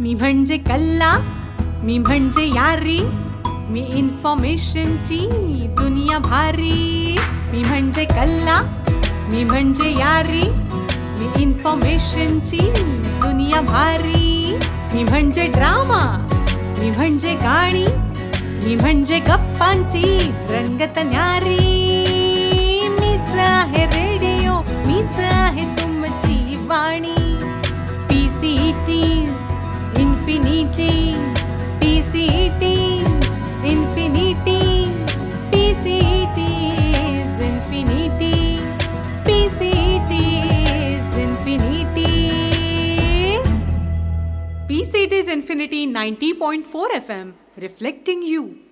मी म्हणजे कल्ला मी म्हणजे यारी मी इन्फॉर्मेशनची दुनिया भारी. मी म्हणजे कल्ला मी म्हणजे यारी मी इन्फॉर्मेशनची दुनिया भारी. मी म्हणजे ड्रामा मी म्हणजे गाणी मी म्हणजे गप्पांची रंगत न्यारी. मीच आहे infinity, PCTs, infinity, PCTs, infinity, PCTs, infinity. is Infinity 90.4 FM, reflecting you.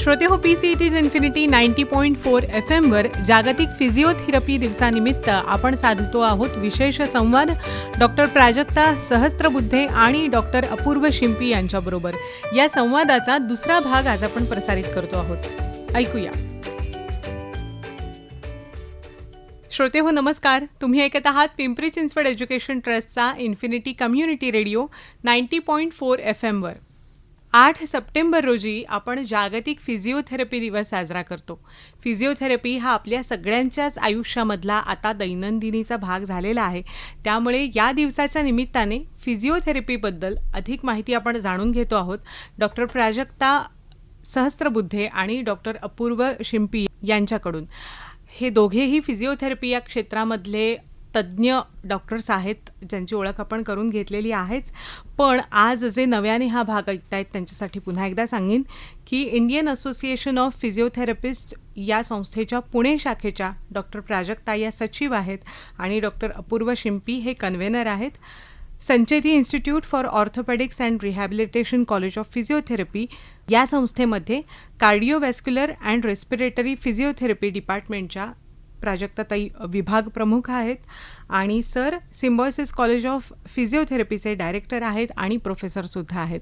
श्रोते हो P C T's infinity ninety point four F एमवर जागतिक फिजिओथेरपी दिवसानिमित्त आपण साधतो आहोत विशेष संवाद. डॉक्टर प्राजक्ता सहस्त्रबुद्धे आणि डॉक्टर अपूर्व शिंपी यांच्याबरोबर. या संवादाचा दुसरा भाग आज आपण प्रसारित करतो आहोत. ऐकूया. श्रोते हो नमस्कार. तुम्ही ऐकत आहात पिंपरी चिंचवड एज्युकेशन ट्रस्टचा infinity community radio ninety point four F एमवर आठ सप्टेंबर रोजी आपण जागतिक फिजिओथेरपी दिवस साजरा करतो. फिजिओथेरपी हा आपल्या सगळ्यांच्याच आयुष्यामधला आता दैनंदिनीचा भाग झालेला आहे. त्यामुळे या दिवसाच्या निमित्ताने फिजिओथेरपीबद्दल अधिक माहिती आपण जाणून घेतो आहोत. डॉक्टर प्राजक्ता सहस्त्रबुद्धे आणि डॉक्टर अपूर्व शिंपी यांच्याकडून. हे दोघेही फिजिओथेरपी या क्षेत्रामधले तज्ज्ञ डॉक्टर्स आहेत ज्यांची ओळख आपण करून घेतलेली आहेच. पण आज जे नव्याने हा भाग ऐकतायत त्यांच्यासाठी पुन्हा एकदा सांगेन की इंडियन असोसिएशन ऑफ फिजिओथेरपिस्ट या संस्थेच्या पुणे शाखेच्या डॉक्टर प्राजक्ता या सचिव आहेत आणि डॉक्टर अपूर्व शिंपी हे कन्व्हेनर आहेत. Sancheti institute for orthopaedics and rehabilitation college of physiotherapy या संस्थेमध्ये कार्डिओवॅस्क्युलर अँड रेस्पिरेटरी फिजिओथेरपी डिपार्टमेंटच्या प्राजक्ताताई विभाग प्रमुख आहेत आणि सर सिम्बॉयसिस कॉलेज ऑफ फिजिओथेरपीचे डायरेक्टर आहेत आणि प्रोफेसरसुद्धा आहेत.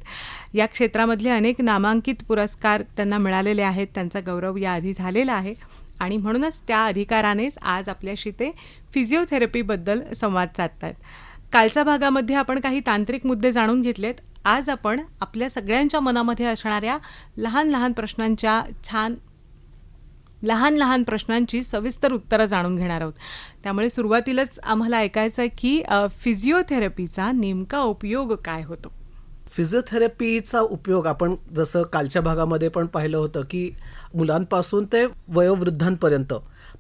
या क्षेत्रामधले अनेक नामांकित पुरस्कार त्यांना मिळालेले आहेत त्यांचा गौरव याआधी झालेला आहे आणि म्हणूनच त्या अधिकारानेच आज आपल्याशी ते फिजिओथेरपीबद्दल संवाद साधतात कालच्या भागामध्ये आपण काही तांत्रिक मुद्दे जाणून घेतलेत. आज आपण आपल्या सगळ्यांच्या मनामध्ये असणाऱ्या लहान लहान प्रश्नांच्या छान लहान लहान प्रश्नांची सविस्तर उत्तरं जाणून घेणार आहोत. त्यामुळे सुरुवातीलाच आम्हाला ऐकायचं आहे की फिजिओथेरपीचा नेमका उपयोग काय होतो? फिजिओथेरपीचा उपयोग आपण जसं कालच्या भागामध्ये पण पाहिलं होतं की मुलांपासून ते वयोवृद्धांपर्यंत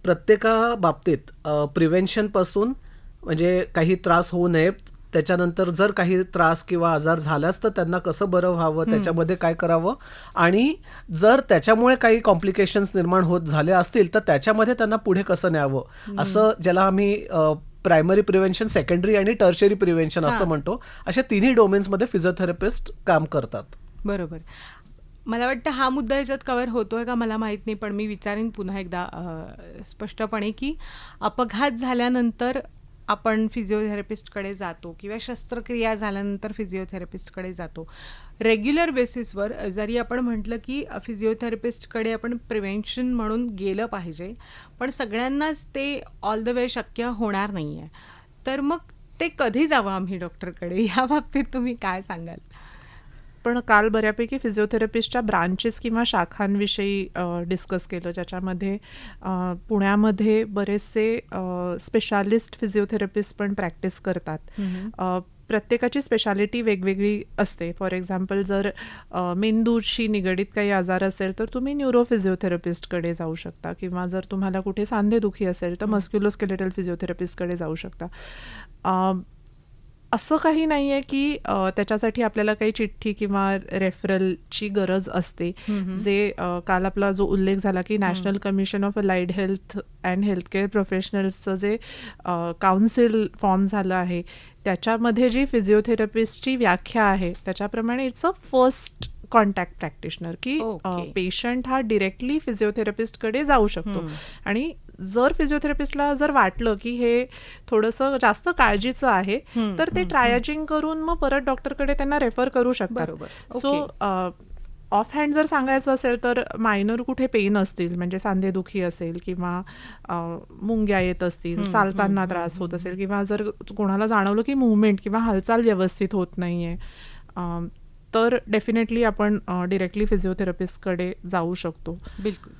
प्रत्येका बाबतीत प्रिव्हेन्शनपासून म्हणजे काही त्रास होऊ नये त्याच्यानंतर जर काही त्रास किंवा आजार झाल्यास तर त्यांना कसं बरं व्हावं त्याच्यामध्ये काय करावं? आणि जर त्याच्यामुळे काही कॉम्प्लिकेशन्स निर्माण होत झाले असतील तर त्याच्यामध्ये त्यांना पुढे कसं न्यावं? असं ज्याला आम्ही प्रायमरी प्रिव्हेन्शन सेकंडरी आणि टर्शरी प्रिव्हेन्शन असं म्हणतो. अशा तिन्ही डोमेन्समध्ये फिजिओथेरपिस्ट काम करतात. बरोबर. मला वाटतं हा मुद्दा याच्यात कवर होतोय का मला माहीत नाही पण मी विचारेन पुन्हा एकदा स्पष्टपणे की अपघात झाल्यानंतर आपण फिजिओथेरपिस्टकडे जातो किंवा शस्त्रक्रिया झाल्यानंतर फिजिओथेरपिस्टकडे जातो. रेग्युलर बेसिसवर जरी आपण म्हटलं की फिजिओथेरपिस्टकडे आपण प्रिव्हेन्शन म्हणून गेलं पाहिजे पण सगळ्यांनाच ते ऑल द वे शक्य होणार नाही आहे तर मग ते कधी जावं आम्ही डॉक्टरकडे या बाबतीत तुम्ही काय सांगाल? पण काल बऱ्यापैकी फिजिओथेरपिस्टच्या ब्रांचेस किंवा शाखांविषयी डिस्कस केलं. ज्याच्यामध्ये पुण्यामध्ये बरेचसे स्पेशालिस्ट फिजिओथेरपिस्ट पण प्रॅक्टिस करतात. प्रत्येकाची स्पेशालिटी वेगवेगळी असते. फॉर एक्झाम्पल जर मेंदूशी निगडीत काही आजार असेल तर तुम्ही न्यूरो फिजिओथेरपिस्टकडे जाऊ शकता. किंवा जर तुम्हाला कुठे सांधेदुखी असेल तर मस्क्युलोस्केलेटल फिजिओथेरपिस्टकडे जाऊ शकता. असं काही नाही आहे की त्याच्यासाठी आपल्याला काही चिठ्ठी किंवा रेफरलची गरज असते. जे काल आपला जो उल्लेख झाला की national commission of allied health and healthcare प्रोफेशनल्सचं जे काउन्सिल फॉर्म झालं आहे त्याच्यामध्ये जी फिजिओथेरपिस्टची व्याख्या आहे त्याच्याप्रमाणे it's a first contact practitioner की. पेशंट हा डिरेक्टली फिजिओथेरपिस्टकडे जाऊ शकतो. आणि जर फिजिओथेरपिस्टला जर वाटलं की हे थोडंसं जास्त काळजीचं आहे तर ते ट्रायजिंग करून मग परत डॉक्टरकडे त्यांना रेफर करू शकतात बरोबर. सो. ऑफ हँड जर सांगायचं असेल तर मायनर कुठे पेन असतील म्हणजे सांधेदुखी असेल किंवा मुंग्या येत असतील चालताना त्रास होत असेल किंवा जर कोणाला जाणवलं की मुवमेंट किंवा हालचाल व्यवस्थित होत नाही आहे तर डेफिनेटली आपण डिरेक्टली फिजिओथेरपिस्टकडे जाऊ शकतो बिलकुल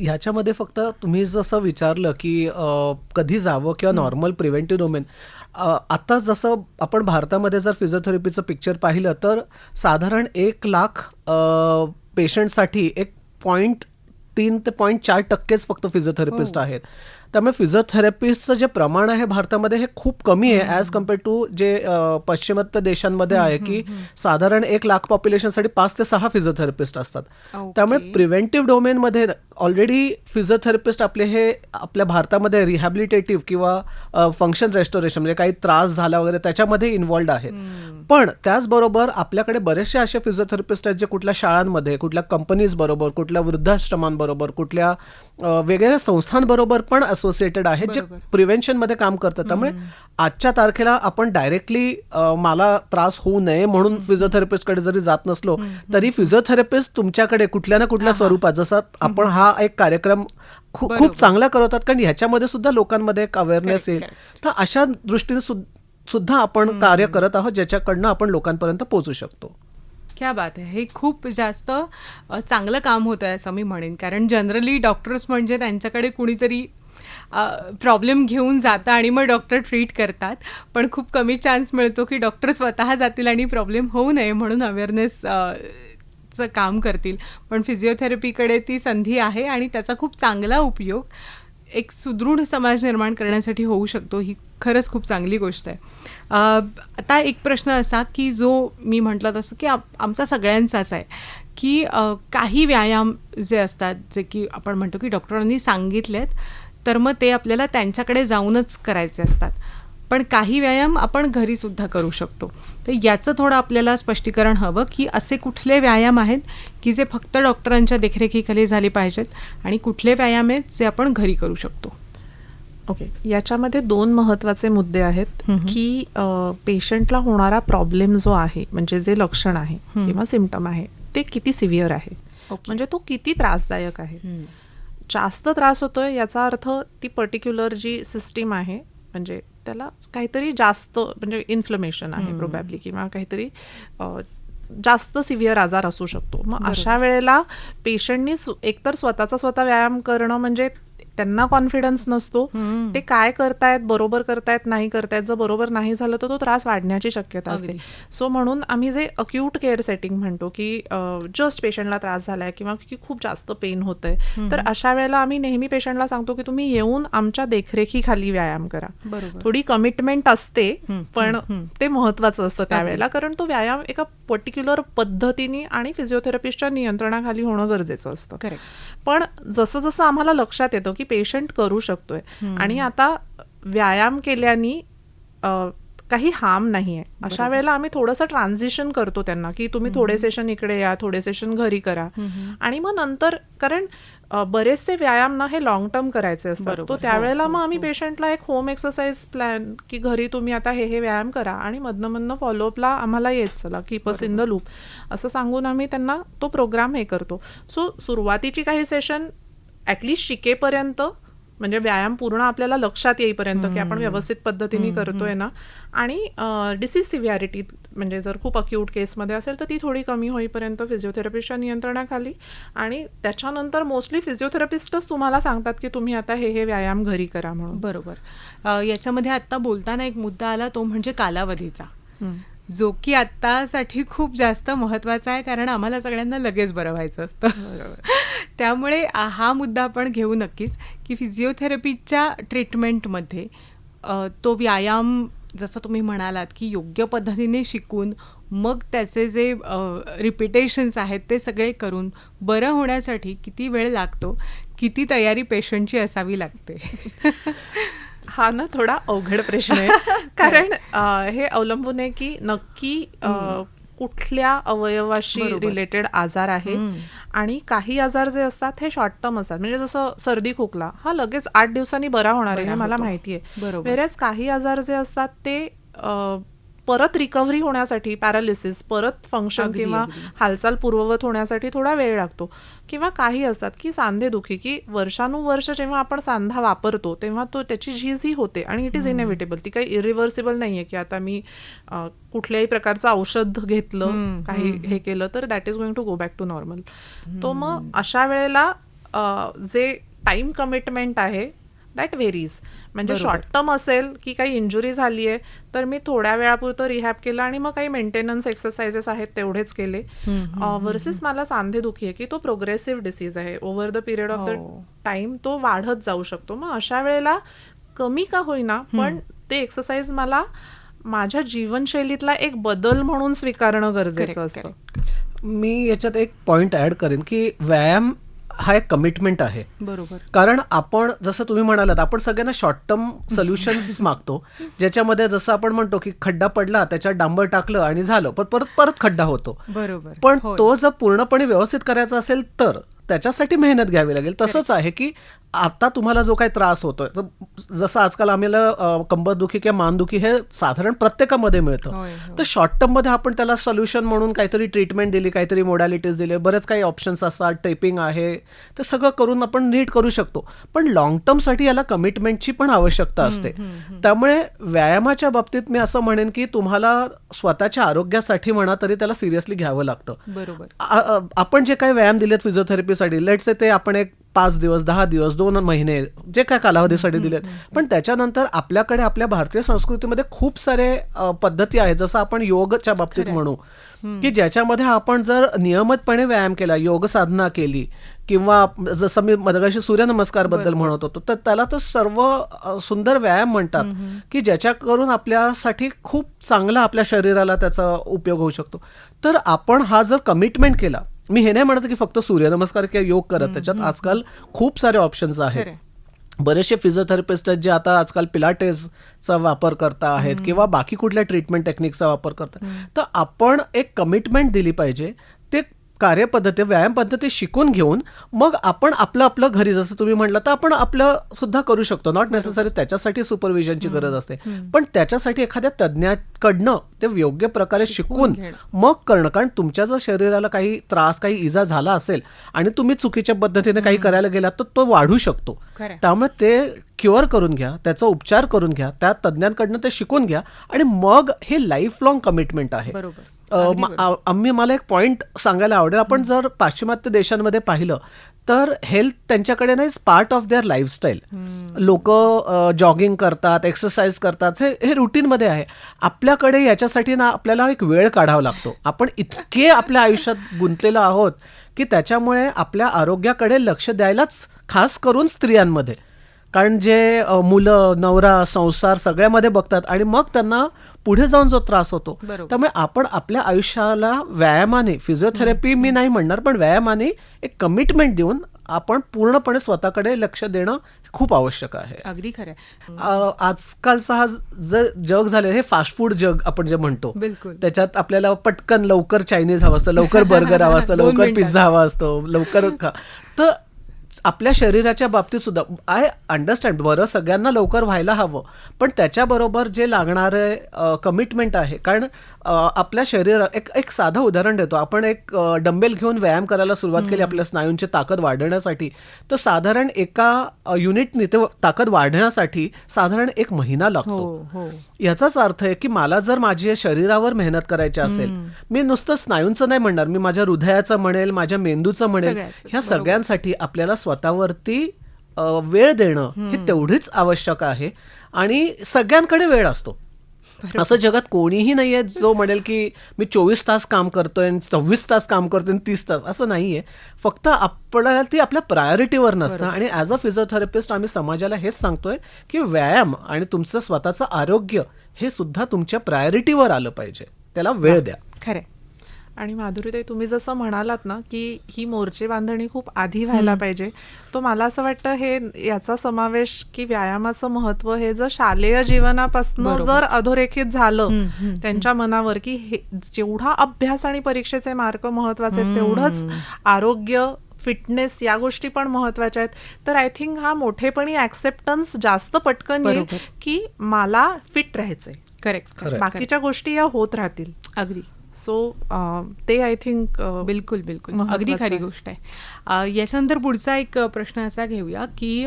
ह्याच्यामध्ये फक्त तुम्ही जसं विचारलं की कधी जावं किंवा नॉर्मल प्रिव्हेंटिव्ह डोमेन आता जसं आपण भारतामध्ये जर फिजिओथेरपीचं पिक्चर पाहिलं तर साधारण एक लाख पेशंटसाठी एक पॉईंट तीन ते पॉईंट चार टक्केच फक्त फिजिओथेरपिस्ट आहेत. त्यामुळे फिजिओथेरपिस्टचं जे प्रमाण आहे भारतामध्ये हे खूप कमी आहे ॲज कंपेअर टू जे पाश्चिमात्य देशांमध्ये आहे की साधारण एक लाख पॉप्युलेशनसाठी पाच ते सहा फिजिओथेरपिस्ट असतात. त्यामुळे प्रिव्हेंटिव्ह डोमेनमध्ये ऑलरेडी फिजिओथेरपिस्ट आपले हे आपल्या भारतामध्ये रिहॅबिलिटेटिव्ह किंवा फंक्शन रेस्टोरेशन म्हणजे काही त्रास झाला वगैरे त्याच्यामध्ये इन्वॉल्ड आहेत. पण त्याचबरोबर आपल्याकडे बरेचसे असे फिजिओथेरपिस्ट आहेत जे कुठल्या शाळांमध्ये कुठल्या कंपनीज बरोबर कुठल्या वृद्धाश्रमांबरोबर कुठल्या वेगवेगळ्या संस्थांबरोबर पण असोसिएटेड आहेत जे. प्रिव्हेन्शनमध्ये काम करतात त्यामुळे आजच्या तारखेला आपण डायरेक्टली मला त्रास होऊ नये म्हणून फिजिओथेरपिस्टकडे जरी जात नसलो तरी फिजिओथेरपिस्ट तुमच्याकडे कुठल्या ना कुठल्या स्वरूपात जसं आपण हा एक कार्यक्रम खू- बरोबर. खूप चांगला करवतात कारण ह्याच्यामध्ये सुद्धा लोकांमध्ये एक अवेअरनेस येईल. तर अशा दृष्टीने सुद- सुद्धा आपण कार्य करत आहोत ज्याच्याकडनं आपण लोकांपर्यंत पोहोचू शकतो. क्या बात आहे हे खूप जास्त चांगलं काम होतं आहे असं मी म्हणेन. कारण जनरली डॉक्टर्स म्हणजे त्यांच्याकडे कुणीतरी प्रॉब्लेम घेऊन जातं आणि मग डॉक्टर ट्रीट करतात. पण खूप कमी चान्स मिळतो की डॉक्टर स्वतः जातील आणि प्रॉब्लेम होऊ नये म्हणून अवेअरनेस चं काम करतील. पण फिजिओथेरपीकडे ती संधी आहे आणि त्याचा खूप चांगला उपयोग एक सुदृढ समाज निर्माण करण्यासाठी होऊ शकतो ही खरंच खूप चांगली गोष्ट आहे. आता एक प्रश्न असा की जो मी म्हटलं तसं की आमचा सगळ्यांचाच आहे की काही व्यायाम जे असतात जे की आपण म्हणतो की डॉक्टरांनी सांगितलेत तर मग ते आपल्याला त्यांच्याकडे जाऊनच करायचे असतात. पण काही व्यायाम आपण घरी सुद्धा करू शकतो. तर याचं थोडं आपल्याला स्पष्टीकरण हवं की असे कुठले व्यायाम आहेत की जे फक्त डॉक्टरांच्या देखरेखीखाली झाले पाहिजेत आणि कुठले व्यायाम आहेत जे आपण घरी करू शकतो? ओके. याच्यामध्ये दोन महत्त्वाचे मुद्दे आहेत. की पेशंटला होणारा प्रॉब्लेम जो आहे म्हणजे जे लक्षण आहे. किंवा सिमटम आहे ते किती सिव्हिअर आहे? ओके. म्हणजे तो किती त्रासदायक आहे? जास्त त्रास होतोय याचा अर्थ ती पर्टिक्युलर जी सिस्टीम आहे म्हणजे त्याला काहीतरी जास्त म्हणजे इन्फ्लमेशन आहे प्रोबॅबली किंवा काहीतरी जास्त सिव्हिअर आजार असू शकतो. मग अशा वेळेला पेशंटनी एकतर स्वतःचा स्वतः व्यायाम करणं म्हणजे त्यांना कॉन्फिडन्स नसतो. ते काय करतायत बरोबर करतायत नाही करतायत जर बरोबर नाही झालं तर तो त्रास वाढण्याची शक्यता असते. सो म्हणून आम्ही जे अक्यूट केअर सेटिंग म्हणतो की जस्ट पेशंटला त्रास झालाय किंवा की खूप जास्त पेन होत आहे तर अशा वेळेला आम्ही नेहमी पेशंटला सांगतो की तुम्ही येऊन आमच्या देखरेखीखाली व्यायाम करा थोडी कमिटमेंट असते पण. ते महत्वाचं असतं. त्यावेळेला कारण तो व्यायाम एका पर्टिक्युलर पद्धतीने आणि फिजिओथेरपिस्टच्या नियंत्रणाखाली होणं गरजेचं असतं पण जसं जसं आम्हाला लक्षात येतं की पेशंट करू शकतोय. आणि आता व्यायाम केल्याने काही हार्म नाही आहे अशा वेळेला आम्ही थोडंसं ट्रान्झिशन करतो त्यांना की तुम्ही थोडे सेशन इकडे या थोडे सेशन घरी करा. आणि मग नंतर कारण बरेचसे व्यायाम ना हे लॉंग टर्म करायचे असतात. तो हो, त्यावेळेला मग आम्ही पेशंटला एक होम एक्सरसाइज प्लॅन की घरी तुम्ही आता हे हे व्यायाम करा आणि मधनं मधनं फॉलोअपला आम्हाला येत चला keep us in the loop असं सांगून आम्ही त्यांना तो प्रोग्राम हे करतो. सो सुरुवातीची काही सेशन ॲटलिस्ट शिकेपर्यंत म्हणजे व्यायाम पूर्ण आपल्याला लक्षात येईपर्यंत की आपण व्यवस्थित पद्धतीने करतोय ना. आणि डिसीज सिव्हिअरिटी म्हणजे जर खूप अक्यूट केसमध्ये असेल तर ती थोडी कमी होईपर्यंत फिजिओथेरपिस्टच्या नियंत्रणाखाली. आणि त्याच्यानंतर मोस्टली फिजिओथेरपिस्टच तुम्हाला सांगतात की तुम्ही आता हे हे व्यायाम घरी करा म्हणून. बरोबर. याच्यामध्ये आत्ता बोलताना एक मुद्दा आला तो म्हणजे कालावधीचा. जो की आत्तासाठी खूप जास्त महत्त्वाचा आहे कारण आम्हाला सगळ्यांना लगेच बरं व्हायचं असतं. त्यामुळे हा मुद्दा आपण घेऊ नक्कीच की फिजिओथेरपीच्या ट्रीटमेंटमध्ये तो व्यायाम जसं तुम्ही म्हणालात की योग्य पद्धतीने शिकून मग त्याचे जे रिपिटेशन्स आहेत ते सगळे करून बरं होण्यासाठी किती वेळ लागतो किती तयारी पेशंटची असावी लागते. हा ना थोडा अवघड प्रश्न आहे कारण हे अवलंबून आहे की नक्की कुठल्या अवयवाशी. रिलेटेड आजार आहे. आणि काही आजार जे असतात हे शॉर्ट टर्म असतात म्हणजे जसं सर्दी खोकला हा लगेच आठ दिवसांनी बरा होणार आहे हे मला होतो. माहिती आहे बरोबर. काही आजार जे असतात ते परत रिकव्हरी होण्यासाठी पॅरालिसिस परत फंक्शन किंवा. हालचाल पूर्ववत होण्यासाठी थोडा वेळ लागतो. किंवा काही असतात की सांधेदुखी की वर्षानुवर्ष जेव्हा आपण सांधा वापरतो तेव्हा तो त्याची झीज ही होते आणि इट इज इनेव्हिटेबल ती काही इरिव्हर्सिबल नाहीये की आता मी कुठल्याही प्रकारचं औषध घेतलं काही हे केलं तर that is going to go back to normal तो मग अशा वेळेला जे टाइम कमिटमेंट आहे दॅट व्हेरीज म्हणजे शॉर्ट टर्म असेल की काही इंजुरी झाली आहे तर मी थोड्या वेळापुरतं रिहॅब केलं आणि मग काही मेंटेनन्स एक्सरसाइजेस आहेत तेवढेच केले. वर्सेस मला सांधेदुखी आहे की तो प्रोग्रेसिव्ह डिसीज आहे. Over the period of the. Time तो वाढत जाऊ शकतो. मग अशा वेळेला कमी का होईना पण ते एक्सरसाइज मला माझ्या जीवनशैलीतला एक बदल म्हणून स्वीकारणं गरजेचं असतं. मी याच्यात एक पॉइंट ऍड करेन की व्यायाम हा एक कमिटमेंट आहे. बरोबर. कारण आपण जसं तुम्ही म्हणालात आपण सगळ्यांना शॉर्ट टर्म सोल्युशन्स मागतो. ज्याच्यामध्ये जसं आपण म्हणतो की खड्डा पडला त्याच्यात डांबर टाकलं आणि झालं पण परत परत खड्डा होतो. बरोबर. पण. तो जर पूर्णपणे व्यवस्थित करायचा असेल तर त्याच्यासाठी मेहनत घ्यावी लागेल. तसंच आहे की आता तुम्हाला जो काही त्रास होतोय जसं आजकाल आम्हाला कंबरदुखी किंवा मानदुखी हे साधारण प्रत्येकामध्ये मिळतं. तर शॉर्ट टर्ममध्ये आपण त्याला सोल्युशन म्हणून काहीतरी ट्रीटमेंट दिली काहीतरी मोडॅलिटीज दिले बरेच काही ऑप्शन्स असतात टेपिंग आहे ते सगळं करून आपण नीट करू शकतो. पण लॉंग टर्मसाठी याला कमिटमेंटची पण आवश्यकता असते. त्यामुळे व्यायामाच्या बाबतीत मी असं म्हणेन की तुम्हाला स्वतःच्या आरोग्यासाठी म्हणा तरी त्याला सिरियसली घ्यावं लागतं. बरोबर. आपण जे काही व्यायाम दिलेत फिजिओथेरपीसाठी लेट्स ते आपण एक पाच दिवस दहा दिवस दोन महिने जे काय कालावधीसाठी दिलेत. पण त्याच्यानंतर आपल्याकडे आपल्या भारतीय संस्कृतीमध्ये खूप सारे पद्धती आहेत. जसं आपण योगच्या बाबतीत म्हणू की ज्याच्यामध्ये आपण जर नियमितपणे व्यायाम केला योग साधना केली किंवा जसं मी मदगाशी सूर्यनमस्कारबद्दल म्हणत होतो तर त्याला तर सर्व सुंदर व्यायाम म्हणतात की ज्याच्या करून आपल्यासाठी खूप चांगला आपल्या शरीराला त्याचा उपयोग होऊ शकतो. तर आपण हा जर कमिटमेंट केला मी हे नाही म्हणत की फक्त सूर्यनमस्कार किंवा योग करत त्याच्यात आजकाल खूप सारे ऑप्शन्स आहेत. बरेचसे फिजिओथेरपिस्ट आहेत जे आता आजकाल पिलाटेसचा वापर करता आहेत किंवा बाकी कुठल्या ट्रीटमेंट टेक्निकचा वापर करतात तर आपण एक कमिटमेंट दिली पाहिजे ते कार्यपद्धती व्यायाम पद्धती शिकून घेऊन मग आपण आपलं आपलं घरी जसं तुम्ही म्हटलं तर आपण आपलं सुद्धा करू शकतो. नॉट नेसेसरी त्याच्यासाठी सुपरविजनची गरज असते. पण त्याच्यासाठी एखाद्या तज्ज्ञाकडनं ते योग्य प्रकारे शिकून. मग करणं. कारण तुमच्या जर शरीराला काही त्रास काही इजा झाला असेल आणि तुम्ही चुकीच्या पद्धतीने काही करायला गेलात तर तो वाढू शकतो. त्यामुळे ते क्युअर करून घ्या त्याचा उपचार करून घ्या त्या तज्ज्ञांकडनं ते शिकून घ्या आणि मग हे लाईफ लॉंग कमिटमेंट आहे आम्ही मला एक पॉइंट सांगायला आवडेल. आपण जर पाश्चिमात्य देशांमध्ये पाहिलं तर हेल्थ त्यांच्याकडे नाही पार्ट ऑफ देअर लाईफस्टाईल लोक जॉगिंग करतात एक्सरसाइज करतात हे हे रुटीनमध्ये आहे. आपल्याकडे याच्यासाठी ना आपल्याला एक वेळ काढावा लागतो. आपण इतके आपल्या आयुष्यात गुंतलेलो आहोत की त्याच्यामुळे आपल्या आरोग्याकडे लक्ष द्यायलाच खास करून स्त्रियांमध्ये. कारण जे मुलं नवरा संसार सगळ्यामध्ये बघतात आणि मग त्यांना पुढे जाऊन जो त्रास होतो. त्यामुळे आपण आपल्या आयुष्याला व्यायामाने फिजिओथेरपी मी नाही म्हणणार पण व्यायामाने एक कमिटमेंट देऊन आपण पूर्णपणे स्वतःकडे लक्ष देणं खूप आवश्यक आहे अगदी खरंय अ, आजकालचा हा ज जग झालेलं हे फास्ट फूड जग आपण जे म्हणतो बिलकुल. त्याच्यात आपल्याला पटकन लवकर चायनीज हवं असतं लवकर बर्गर हवं असतं लवकर. पिझ्झा हवा असतो लवकर तर आपल्या शरीराच्या बाबतीत सुद्धा आय अंडरस्टँड बरं सगळ्यांना लवकर व्हायला हवं. पण त्याच्याबरोबर जे लागणारे कमिटमेंट आहे कारण आपल्या शरीरात एक एक साधं उदाहरण देतो. आपण एक डंबेल घेऊन व्यायाम करायला सुरुवात केली आपल्या स्नायूंची ताकद वाढवण्यासाठी तर साधारण एका युनिटने ते ताकद वाढण्यासाठी साधारण एक महिना लागतो. हो हो. याचाच अर्थ आहे की मला जर माझ्या शरीरावर मेहनत करायची असेल मी नुसतं स्नायूंचं नाही म्हणणार मी माझ्या हृदयाचं म्हणेल माझ्या मेंदूचं म्हणेल ह्या सगळ्यांसाठी आपल्याला स्वतःवरती वेळ देणं हे तेवढीच आवश्यक आहे आणि सगळ्यांकडे वेळ असतो. असं जगात कोणीही नाहीये जो म्हणेल की मी चोवीस तास काम करतोय सव्वीस तास काम करतोय तीस तास असं नाहीये. फक्त आपल्याला ती आपल्या प्रायोरिटीवर नसतं. आणि ॲज अ फिजिओथेरपिस्ट आम्ही समाजाला हेच सांगतोय की व्यायाम आणि तुमचं स्वतःचं आरोग्य हे सुद्धा तुमच्या प्रायोरिटीवर आलं पाहिजे. त्याला वेळ द्या. खरंय. आणि माधुरीताई तुम्ही जसं म्हणालात ना की ही मोर्चे बांधणी खूप आधी व्हायला पाहिजे तो मला असं वाटतं हे याचा समावेश की व्यायामाचं महत्त्व हे जर शालेय जीवनापासून जर अधोरेखित झालं त्यांच्या मनावर की हे जेवढा अभ्यास आणि परीक्षेचे मार्क महत्त्वाचे आहेत तेवढंच आरोग्य फिटनेस या गोष्टी पण महत्त्वाच्या आहेत. तर आय थिंक हा मोठेपणी ऍक्सेप्टन्स जास्त पटकन येईल की मला फिट राहायचंय. करेक्ट. बाकीच्या गोष्टी या होत राहतील. अगदी. सो ते आय थिंक बिलकुल बिलकुल. महत्त्वाचं अगदी खरी. गोष्ट आहे. याच्यानंतर पुढचा एक प्रश्न असा घेऊया की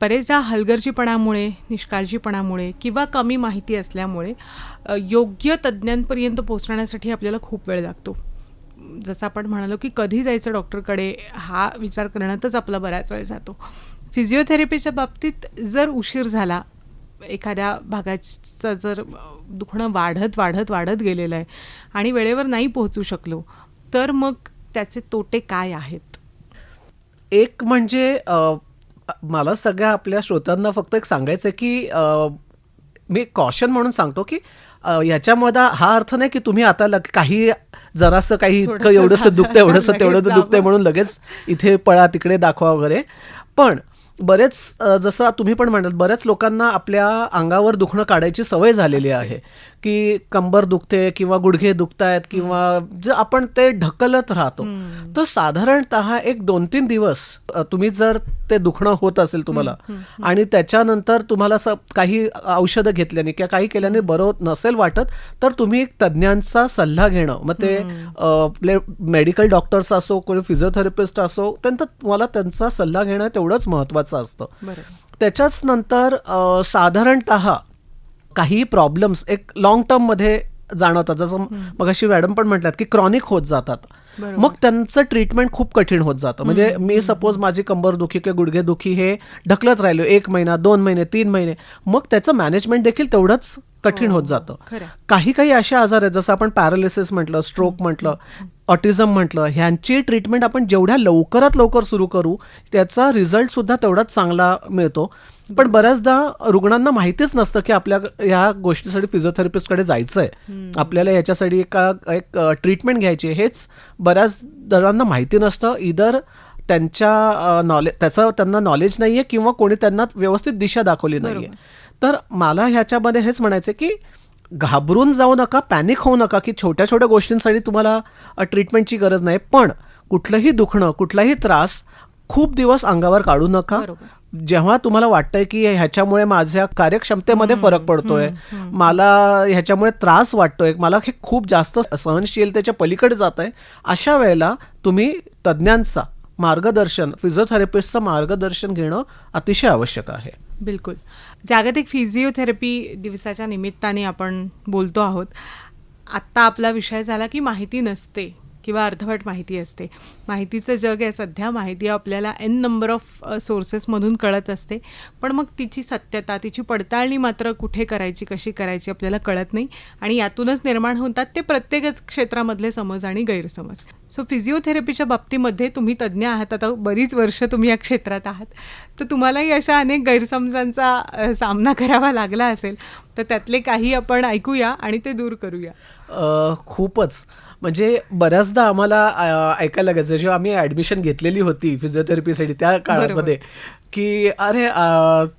बरेचदा हलगर्जीपणामुळे निष्काळजीपणामुळे किंवा कमी माहिती असल्यामुळे योग्य तज्ज्ञांपर्यंत पोहोचण्यासाठी आपल्याला खूप वेळ लागतो. जसं आपण म्हणालो की कधी जायचं डॉक्टरकडे हा विचार करण्यातच आपला बराच वेळ जातो. फिजिओथेरपीच्या बाबतीत जर उशीर झाला एखाद्या भागाचं जर दुखणं वाढत वाढत वाढत गेलेलं आहे आणि वेळेवर नाही पोहोचू शकलो तर मग त्याचे तोटे काय आहेत एक म्हणजे मला सगळ्या आपल्या श्रोत्यांना फक्त एक सांगायचं आहे की मी कॉशन म्हणून सांगतो की अ, याच्यामध्ये हा अर्थ नाही की तुम्ही आता लग- काही जरासं काही इतकं एवढंसं दुखतं एवढंसं तेवढंसं दुखतंय. म्हणून लगेच इथे पळा तिकडे दाखवा वगैरे पण बरेच जसं तुम्ही पण म्हणाल बऱ्याच लोकांना आपल्या अंगावर दुखणं काढायची सवय झालेली आहे. की कंबर दुखते किंवा गुडघे दुखतायत किंवा जे आपण ते ढकलत राहतो. तर साधारणतः एक दोन तीन दिवस तुम्ही जर ते दुखणं होत असेल तुम्हाला आणि त्याच्यानंतर तुम्हाला काही औषधं घेतल्याने किंवा काही केल्याने बरं होत नसेल वाटत तर तुम्ही एक तज्ज्ञांचा सल्ला घेणं. मग ते आपले मेडिकल डॉक्टर्स असो कोणी फिजिओथेरपिस्ट असो त्यांचा तुम्हाला त्यांचा सल्ला घेणं तेवढंच महत्त्वाचं असतं. त्याच्याच नंतर साधारणतः काही प्रॉब्लेम्स एक लॉंग टर्ममध्ये जाणवतात. जसं मगाशी मॅडम पण म्हटल्यात की क्रॉनिक होत जातात. मग त्यांचं ट्रीटमेंट खूप कठीण होत जातं. म्हणजे मी सपोज माझी कंबर दुखी किंवा गुडघे दुखी हे ढकलत राहिलो एक महिना दोन महिने तीन महिने मग त्याचं मॅनेजमेंट देखील तेवढंच कठीण होत जातं. काही काही असे आजार आहेत जसं आपण पॅरालिसिस म्हटलं स्ट्रोक म्हटलं ऑटिझम म्हटलं ह्यांची ट्रीटमेंट आपण जेवढ्या लवकरात लवकर सुरू करू त्याचा रिझल्ट सुद्धा तेवढाच चांगला मिळतो. पण बऱ्याचदा रुग्णांना माहितीच नसतं की आपल्या ह्या गोष्टीसाठी फिजिओथेरपिस्टकडे जायचं आहे आपल्याला ह्याच्यासाठी एका एक ट्रीटमेंट घ्यायची आहे. हेच बऱ्याच जणांना माहिती नसतं. इधर त्यांच्या नॉलेज त्याचं त्यांना नॉलेज नाही आहे किंवा कोणी त्यांना व्यवस्थित दिशा दाखवली नाही आहे तर मला ह्याच्यामध्ये हेच म्हणायचं की घाबरून जाऊ नका पॅनिक होऊ नका की छोट्या छोट्या गोष्टींसाठी तुम्हाला ट्रीटमेंटची गरज नाही. पण कुठलंही दुखणं कुठलाही त्रास खूप दिवस अंगावर काढू नका. जेव्हा तुम्हाला वाटतंय की ह्याच्यामुळे माझ्या कार्यक्षमतेमध्ये फरक पडतोय मला ह्याच्यामुळे त्रास वाटतोय मला हे खूप जास्त सहनशीलतेच्या पलीकडे जात आहे अशा वेळेला तुम्ही तज्ज्ञांचा मार्गदर्शन फिजिओथेरपिस्टचं मार्गदर्शन घेणं अतिशय आवश्यक आहे. बिलकुल. जागतिक फिजिओथेरपी दिवसाच्या निमित्ताने आपण बोलतो आहोत. आत्ता आपला विषय झाला की माहिती नसते. किंवा अर्धवट माहिती असते. माहितीचं जग आहे सध्या माहिती आपल्याला एन नंबर ऑफ सोर्सेसमधून कळत असते. पण मग तिची सत्यता तिची पडताळणी मात्र कुठे करायची कशी करायची आपल्याला कळत नाही आणि यातूनच निर्माण होतात ते प्रत्येकच क्षेत्रामधले समज आणि गैरसमज. सो फिजिओथेरपीच्या बाबतीमध्ये तुम्ही तज्ज्ञ आहात. आता बरीच वर्ष तुम्ही या क्षेत्रात आहात. तर तुम्हालाही अशा अनेक गैरसमजांचा सामना करावा लागला असेल. तर त्यातले काही आपण ऐकूया आणि ते दूर करूया. खूपच. म्हणजे बऱ्याचदा आम्हाला ऐकायला लागायचं जेव्हा आम्ही ऍडमिशन घेतलेली होती फिजिओथेरपीसाठी त्या काळामध्ये की अरे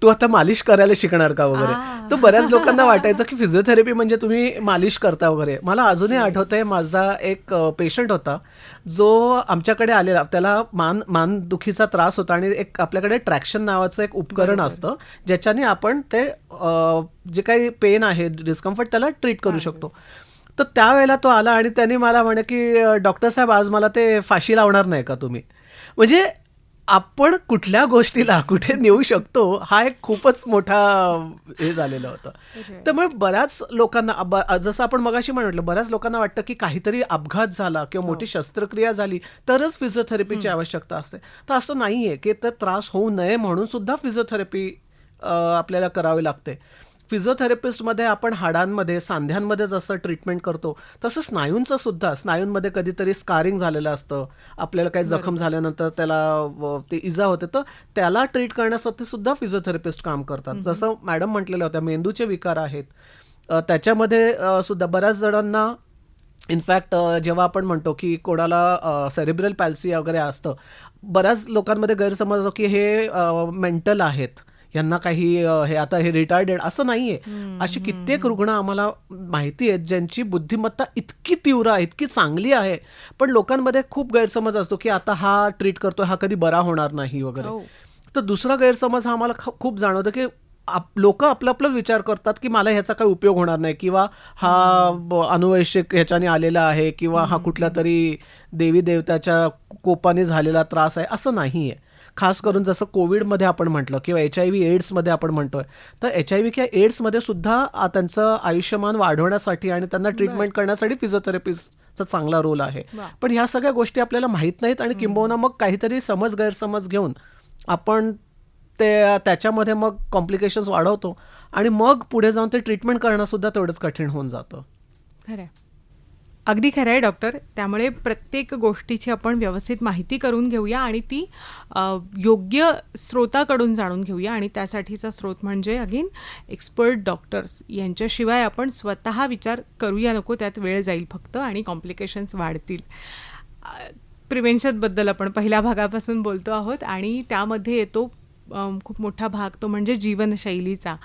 तू आता मालिश करायला शिकणार का वगैरे? तर बऱ्याच लोकांना वाटायचं की फिजिओथेरपी म्हणजे तुम्ही मालिश करता वगैरे. मला अजूनही आठवतंय माझा एक पेशंट होता जो आमच्याकडे आलेला त्याला मान मानदुखीचा त्रास होता आणि एक आपल्याकडे ट्रॅक्शन नावाचं एक उपकरण असतं ज्याच्याने आपण ते जे काही पेन आहे डिस्कम्फर्ट त्याला ट्रीट करू शकतो. तर त्यावेळेला तो आला आणि त्याने मला म्हणे की डॉक्टर साहेब आज मला ते फाशी लावणार नाही का तुम्ही? म्हणजे आपण कुठल्या गोष्टीला कुठे नेऊ शकतो हा एक खूपच मोठा हे झालेलं होतं. त्यामुळे बऱ्याच लोकांना जसं आपण मगाशी म्हटलं बऱ्याच लोकांना वाटतं की काहीतरी अपघात झाला किंवा मोठी शस्त्रक्रिया झाली तरच फिजिओथेरपीची आवश्यकता असते. तर असं नाहीये की तर त्रास होऊ नये म्हणून सुद्धा फिजिओथेरपी आपल्याला करावी लागते. फिजिओथेरपिस्टमध्ये आपण हाडांमध्ये सांध्यांमध्ये जसं ट्रीटमेंट करतो तसं स्नायूंचं सुद्धा. स्नायूंमध्ये कधीतरी स्कारिंग झालेलं असतं. आपल्याला काही जखम झाल्यानंतर त्याला ते इजा होते. तर त्याला ट्रीट करण्यासाठी सुद्धा फिजिओथेरपिस्ट काम करतात. जसं मॅडम म्हटलेल्या होत्या मेंदूचे विकार आहेत. त्याच्यामध्ये सुद्धा बऱ्याच जणांना इनफॅक्ट जेव्हा आपण म्हणतो की कोणाला सेरिब्रल पॅल्सी वगैरे असतं बऱ्याच लोकांमध्ये गैरसमज असतो की हे मेंटल आहेत. यांना काही हे आता हे रिटायर्डेड असं नाहीये. अशी कित्येक रुग्ण आम्हाला माहिती आहेत ज्यांची बुद्धिमत्ता इतकी तीव्र आहे इतकी चांगली आहे. पण लोकांमध्ये खूप गैरसमज असतो की आता हा ट्रीट करतोय हा कधी बरा होणार नाही वगैरे. हो. तर दुसरा गैरसमज हा आम्हाला खूप जाणवतो की लोक आपलं आपलं विचार करतात की मला ह्याचा काही उपयोग होणार नाही किंवा हा अनुवैश्यक ह्याच्याने आलेला आहे किंवा हा कुठल्या तरी देवी देवताच्या कोपाने झालेला त्रास आहे असं नाही आहे खास करून जसं कोविडमध्ये आपण म्हटलं किंवा एच आय व्ही एड्समध्ये आपण म्हणतोय तर एच आय व्ही किंवा एड्समध्ये सुद्धा त्यांचं आयुष्यमान वाढवण्यासाठी आणि त्यांना ट्रीटमेंट करण्यासाठी फिजिओथेरपिस्टचा चांगला रोल आहे. पण ह्या सगळ्या गोष्टी आपल्याला माहीत नाहीत आणि किंबहुना मग काहीतरी समज गैरसमज घेऊन आपण ते त्याच्यामध्ये मग कॉम्प्लिकेशन्स वाढवतो आणि मग पुढे जाऊन ते ट्रीटमेंट करणं सुद्धा तेवढंच कठीण होऊन जातं. खरं अगदी खरं आहे डॉक्टर. त्यामुळे प्रत्येक गोष्टीची आपण व्यवस्थित माहिती करून घेऊया आणि ती योग्य स्रोताकडून जाणून घेऊया. आणि त्यासाठीचा स्रोत म्हणजे अगेन एक्सपर्ट डॉक्टर्स. यांच्याशिवाय आपण स्वतः विचार करूया नको त्यात वेळ जाईल फक्त आणि कॉम्प्लिकेशन्स वाढतील. प्रिव्हेन्शनबद्दल आपण पहिल्या भागापासून बोलतो आहोत आणि त्यामध्ये येतो खूप मोठा भाग तो म्हणजे जीवनशैलीचा.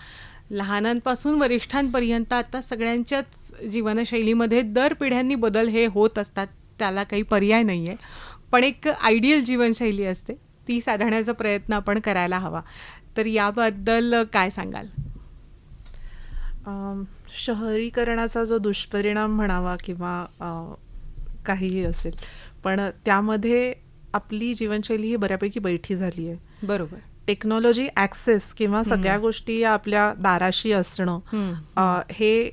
लहानांपासून वरिष्ठांपर्यंत आता सगळ्यांच्याच जीवनशैलीमध्ये दर पिढ्यांनी बदल हे होत असतात त्याला काही पर्याय नाही आहे पण एक आयडियल जीवनशैली असते ती साधण्याचा प्रयत्न आपण करायला हवा. तर याबद्दल काय सांगाल? शहरीकरणाचा जो दुष्परिणाम म्हणावा किंवा काहीही असेल पण त्यामध्ये आपली जीवनशैली ही बऱ्यापैकी बैठी झाली आहे बरोबर. टेक्नॉलॉजी ॲक्सेस किंवा सगळ्या गोष्टी या आपल्या दाराशी असणं हे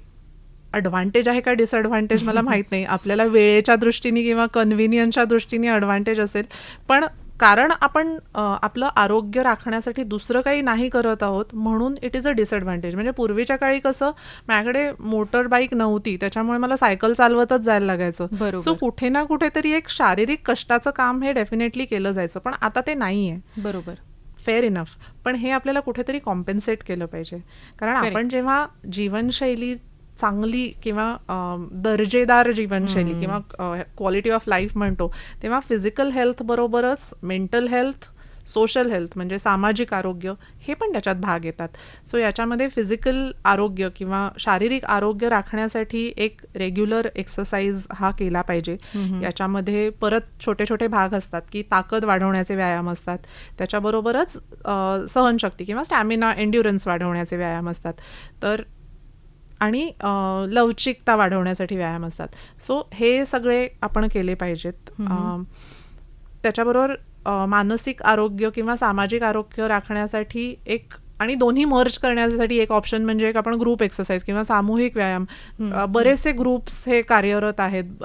ॲडव्हान्टेज आहे का डिसएडव्हान्टेज मला माहीत नाही. आपल्याला वेळेच्या दृष्टीने किंवा कन्व्हिनियन्सच्या दृष्टीने ॲडव्हान्टेज असेल. पण कारण आपण आपलं आरोग्य राखण्यासाठी दुसरं काही नाही करत आहोत म्हणून इट इज अ डिसएडव्हान्टेज म्हणजे पूर्वीच्या काळी कसं माझ्याकडे मोटर बाईक नव्हती त्याच्यामुळे मला सायकल चालवतच जायला लागायचं. बरोबर. सो कुठे ना कुठेतरी एक शारीरिक कष्टाचं काम हे डेफिनेटली केलं जायचं पण आता ते नाही आहे बरोबर. फेअर इनफ पण हे आपल्याला कुठेतरी कॉम्पेन्सेट केलं पाहिजे. कारण. आपण जेव्हा जीवनशैली चांगली किंवा दर्जेदार जीवनशैली किंवा क्वालिटी ऑफ लाईफ म्हणतो तेव्हा फिजिकल हेल्थ बरोबरच मेंटल हेल्थ सोशल हेल्थ म्हणजे सामाजिक आरोग्य हे पण त्याच्यात भाग येतात. सो याच्यामध्ये फिजिकल आरोग्य किंवा शारीरिक आरोग्य राखण्यासाठी एक रेग्युलर एक्सरसाइज हा केला पाहिजे. याच्यामध्ये परत छोटे छोटे भाग असतात की ताकद वाढवण्याचे व्यायाम असतात. त्याच्याबरोबरच सहनशक्ती किंवा स्टॅमिना एन्ड्युरन्स वाढवण्याचे व्यायाम असतात. तर आणि लवचिकता वाढवण्यासाठी व्यायाम असतात. सो हे सगळे आपण केले पाहिजेत. त्याच्याबरोबर मानसिक आरोग्य किंवा सामाजिक आरोग्य राखण्यासाठी एक आणि दोन्ही मर्ज करण्यासाठी एक ऑप्शन म्हणजे एक आपण ग्रुप एक्सरसाइज किंवा सामूहिक व्यायाम. बरेचसे ग्रुप्स हे कार्यरत आहेत.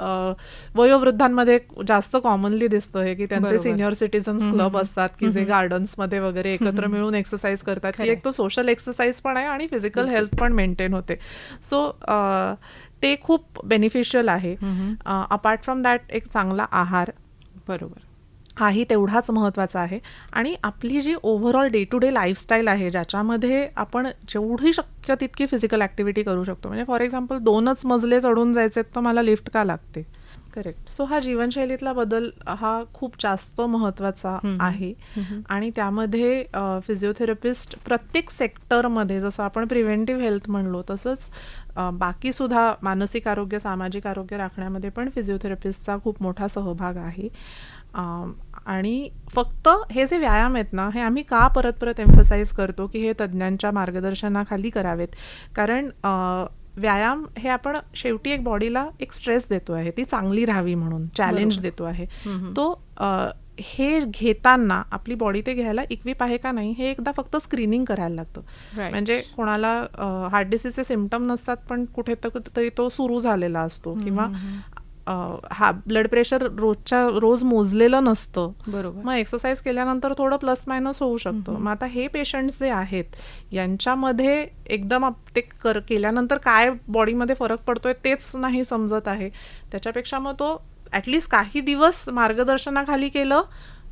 वयोवृद्धांमध्ये जास्त कॉमनली दिसतं हे की त्यांचे. सिनियर सिटीजन्स क्लब असतात की जे गार्डन्समध्ये वगैरे एकत्र मिळून एक्सरसाइज करतात की. एक तो सोशल एक्सरसाइज पण आहे आणि फिजिकल हेल्थ पण मेंटेन होते. सो ते खूप बेनिफिशियल आहे. अपार्ट फ्रॉम दॅट एक चांगला आहार. बरोबर. हाही तेवढाच महत्त्वाचा आहे. आणि आपली जी overall day to day lifestyle आहे ज्याच्यामध्ये आपण जेवढी शक्य तितकी फिजिकल ॲक्टिव्हिटी करू शकतो. म्हणजे फॉर एक्झाम्पल दोनच मजले चढून जायचे तर मला लिफ्ट का लागते? करेक्ट सो हा जीवनशैलीतला बदल हा खूप जास्त महत्त्वाचा आहे. आणि त्यामध्ये फिजिओथेरपिस्ट प्रत्येक सेक्टरमध्ये जसं आपण प्रिव्हेंटिव्ह हेल्थ म्हणलो तसंच अ, बाकीसुद्धा मानसिक आरोग्य सामाजिक आरोग्य राखण्यामध्ये पण फिजिओथेरपिस्टचा खूप मोठा सहभाग आहे. आणि फक्त हे जे व्यायाम आहेत ना हे आम्ही का परत परत एम्फसाईज करतो की हे तज्ज्ञांच्या मार्गदर्शनाखाली करावेत? कारण व्यायाम हे आपण शेवटी एक बॉडीला एक स्ट्रेस देतो आहे. ती चांगली राहावी म्हणून चॅलेंज देतो आहे. तो हे घेताना आपली बॉडी ते घ्यायला इक्विप आहे का नाही हे एकदा फक्त स्क्रीनिंग करायला लागतं. Right. म्हणजे कोणाला हार्ट डिसीजचे सिमटम नसतात पण कुठे तर कुठेतरी तो सुरू झालेला असतो किंवा अ, हा ब्लड प्रेशर रोजच्या रोज मोजलेलं नसतं. बरोबर. मग एक्सरसाइज केल्यानंतर थोडं प्लस मायनस होऊ शकतं. मग आता हे पेशंट्स जे आहेत यांच्यामध्ये एकदम ते कर केल्यानंतर काय बॉडीमध्ये फरक पडतोय तेच नाही समजत आहे. त्याच्यापेक्षा मग तो ॲटलिस्ट काही दिवस मार्गदर्शनाखाली केलं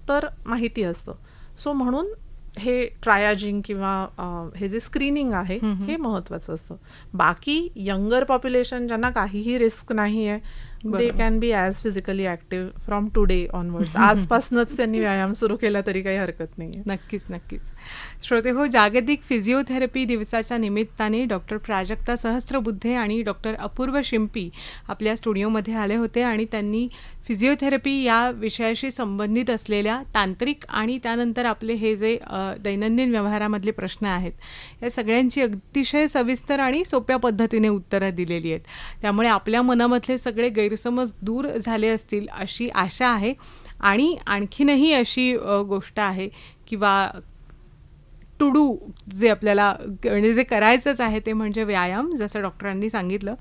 तर माहिती असतं. सो म्हणून हे ट्रायाजिंग किंवा हे जे स्क्रीनिंग आहे हे महत्त्वाचं असतं. बाकी यंगर पॉप्युलेशन ज्यांना काहीही रिस्क नाही आहे they. Can be as physically active from today onwards आजपासूनच त्यांनी व्यायाम सुरू केला तरी काही हरकत नाही नक्कीच नक्कीच. श्रोते हो जागतिक फिजिओथेरपी दिवसाच्या निमित्ताने डॉक्टर प्राजक्ता सहस्त्रबुद्धे आणि डॉक्टर अपूर्व शिंपी आपल्या स्टुडिओमध्ये आले होते आणि त्यांनी फिजिओथेरपी या विषयाशी संबंधित असलेल्या तांत्रिक आणि त्यानंतर आपले हे जे दैनंदिन व्यवहारामधले प्रश्न आहेत या सगळ्यांची अतिशय सविस्तर आणि सोप्या पद्धतीने उत्तरं दिलेली आहेत. त्यामुळे आपल्या मनामधले सगळे गैरसमज दूर झाले असतील अशी आशा आहे. आणि आणखीनही अशी गोष्ट आहे किंवा टू डू जे आपल्याला म्हणजे जे करायचंच आहे ते म्हणजे व्यायाम जसं डॉक्टरांनी सांगितलं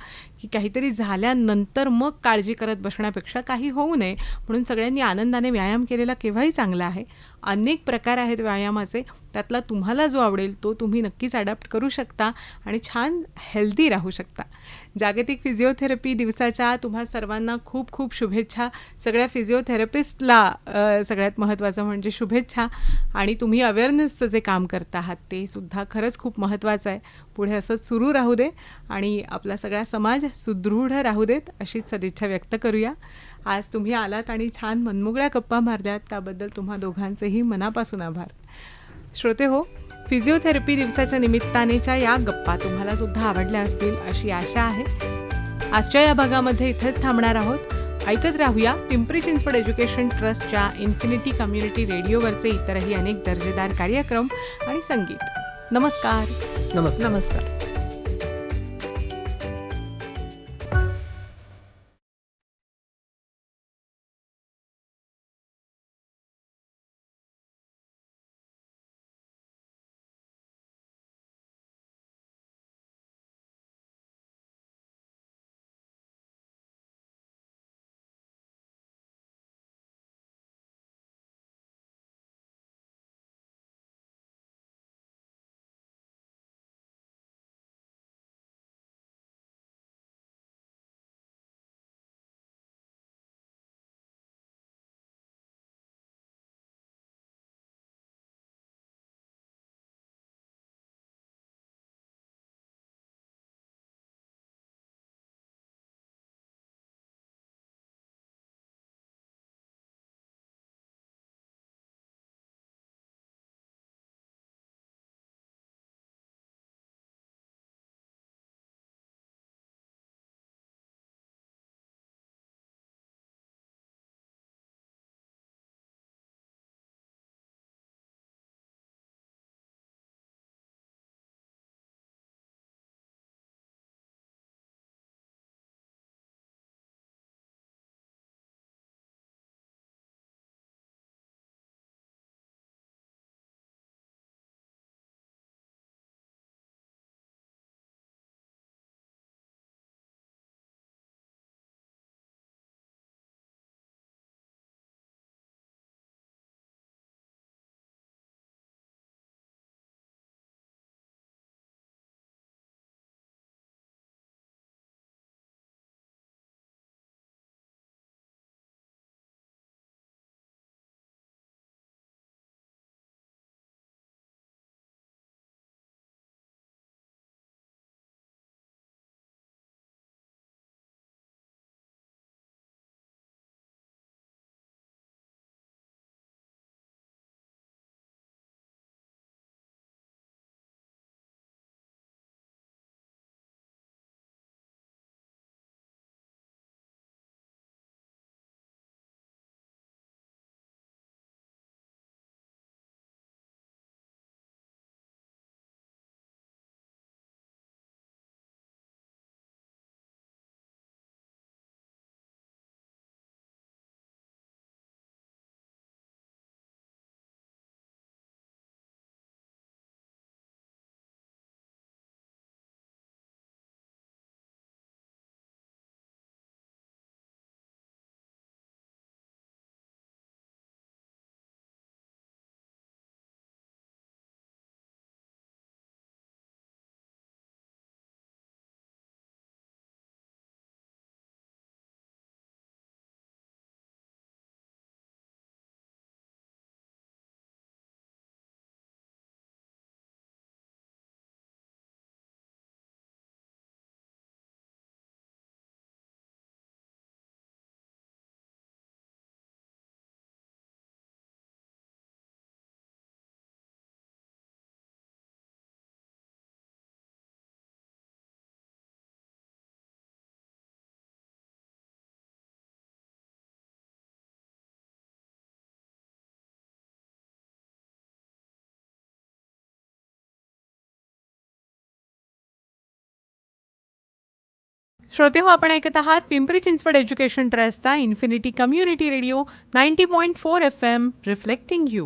की काहीतरी झाल्यानंतर मग काळजी करत बसण्यापेक्षा काही होऊ नये. म्हणून सगळ्यांनी आनंदाने व्यायाम केलेला केव्हाही चांगला आहे. अनेक प्रकार आहेत व्यायामाचे. त्यातला तुम्हाला जो आवडेल तो तुम्ही नक्कीच अडॅप्ट करू शकता आणि छान हेल्दी राहू शकता. जागतिक फिजिओथेरपी दिवसाच्या तुम्हा सर्वांना खूप खूप शुभेच्छा. सगळ्या फिजिओथेरपिस्टला सगळ्यात महत्त्वाचं म्हणजे शुभेच्छा. आणि तुम्ही अवेअरनेसचं जे काम करता आहात ते सुद्धा खरंच खूप महत्त्वाचं आहे. पुढे असंच सुरू राहू दे आणि आपला सगळा समाज सुदृढ राहू देत अशीच सदिच्छा व्यक्त करूया. आज तुम्ही आलात आणि छान मनमोगळ्या गप्पा मारल्यात त्याबद्दल तुम्हा दोघांचेही मनापासून आभार. श्रोते हो फिजिओथेरपी दिवसाच्या निमित्तानेच्या या गप्पा तुम्हाला सुद्धा आवडल्या असतील अशी आशा आहे. आजच्या या भागामध्ये इथेच थांबणार आहोत. ऐकत राहूया पिंपरी चिंचवड एज्युकेशन ट्रस्टच्या इन्फिनिटी कम्युनिटी रेडिओवरचे इतरही अनेक दर्जेदार कार्यक्रम आणि संगीत. नमस्कार. नमस्कार. नमस्कार. श्रोते हो आपण ऐकत आहात पिंपरी चिंचवड एज्युकेशन ट्रस्टचा infinity community radio ninety point four F M reflecting you